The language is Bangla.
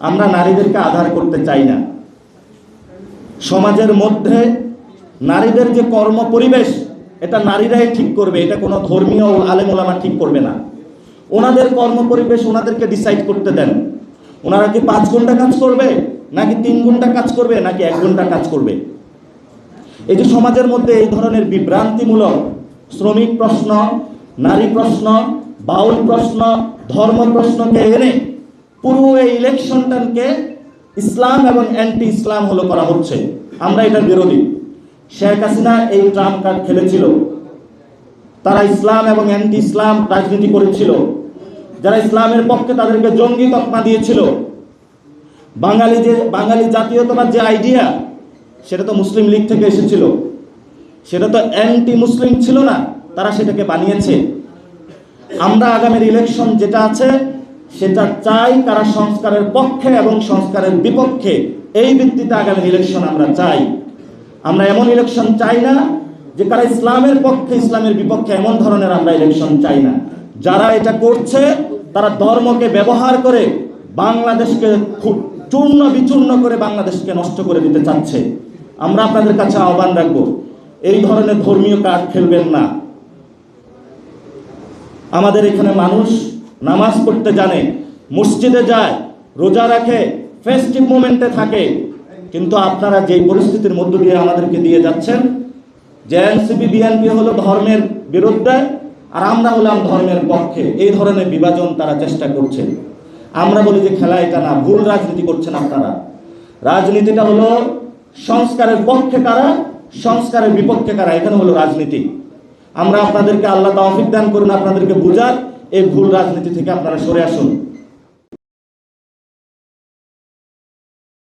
আমরা নারীদেরকে আধার করতে চাই না। সমাজের মধ্যে নারীদের যে কর্ম পরিবেশ, এটা নারীরাই ঠিক করবে, এটা কোনো ধর্মীয় আলেম ওলামা ঠিক করবে না। ওনাদের কর্ম পরিবেশ ওনাদেরকে ডিসাইড করতে দেন। ওনারা কি পাঁচ ঘণ্টা কাজ করবে, নাকি তিন ঘণ্টা কাজ করবে, নাকি এক ঘণ্টা কাজ করবে? এই যে সমাজের মধ্যে এই ধরনের বিভ্রান্তিমূলক শ্রমিক প্রশ্ন, নারী প্রশ্ন, বাউল প্রশ্ন, ধর্ম প্রশ্নকে এনে পুরো এই ইলেকশনটাকে ইসলাম এবং অ্যান্টি ইসলাম হলো করা হচ্ছে। আমরা এটার বিরোধী। শেখ হাসিনা এই ট্রাম্প কার্ড খেলেছিল। তারা ইসলাম এবং অ্যান্টি ইসলাম রাজনীতি করেছিল। যারা ইসলামের পক্ষে তাদেরকে জঙ্গি তকমা দিয়েছিল। বাঙালি যে, বাঙালি জাতীয়তাবাদ যে আইডিয়া সেটা তো মুসলিম লীগ থেকে এসেছিল। সেটা তো অ্যান্টি মুসলিম ছিল না, তারা সেটাকে বানিয়েছে। আমরা আগামীর ইলেকশন যেটা আছে সেটা চাই কারা সংস্কারের পক্ষে এবং সংস্কারের বিপক্ষে। এই ভিত্তিতে আগামী ইলেকশন আমরা চাই। আমরা এমন ইলেকশন চাই না যে কারা ইসলামের পক্ষে, ইসলামের বিপক্ষে এমন ধরনের আমরা ইলেকশন চাই না। যারা এটা করছে, তারা ধর্মকে ব্যবহার করে বাংলাদেশকে খুব চূর্ণ বিচূর্ণ করে বাংলাদেশকে নষ্ট করে দিতে চাচ্ছে। আমরা আপনাদের কাছে আহ্বান রাখব, এই ধরনের ধর্মীয় কার্ড খেলবেন না। আমাদের এখানে মানুষ নামাজ পড়তে জানে, মসজিদে যায়, রোজা রাখে ফেস্টিভ মোমেন্টে থাকে। কিন্তু আপনারা যেই পরিস্থিতির মধ্য দিয়ে আমাদেরকে দিয়ে যাচ্ছেন, যে এনসিপি, বিএনপি হলো ধর্মের বিরুদ্ধে, আর আমরা হলাম ধর্মের পক্ষে। এই ধরনের বিভাজন তারা চেষ্টা করছে। আমরা বলি যে খেলা এটা না, ভুল রাজনীতি করছেন আপনারা। রাজনীতিটা হলো সংস্কারের পক্ষে কারা, সংস্কারের বিপক্ষে কারা, এখানে হলো রাজনীতি। আমরা আপনাদেরকে আল্লাহ তৌফিক দান করুন, আপনাদেরকে বুঝার এই ভুল রাজনীতি থেকে আপনারা সরে আসুন।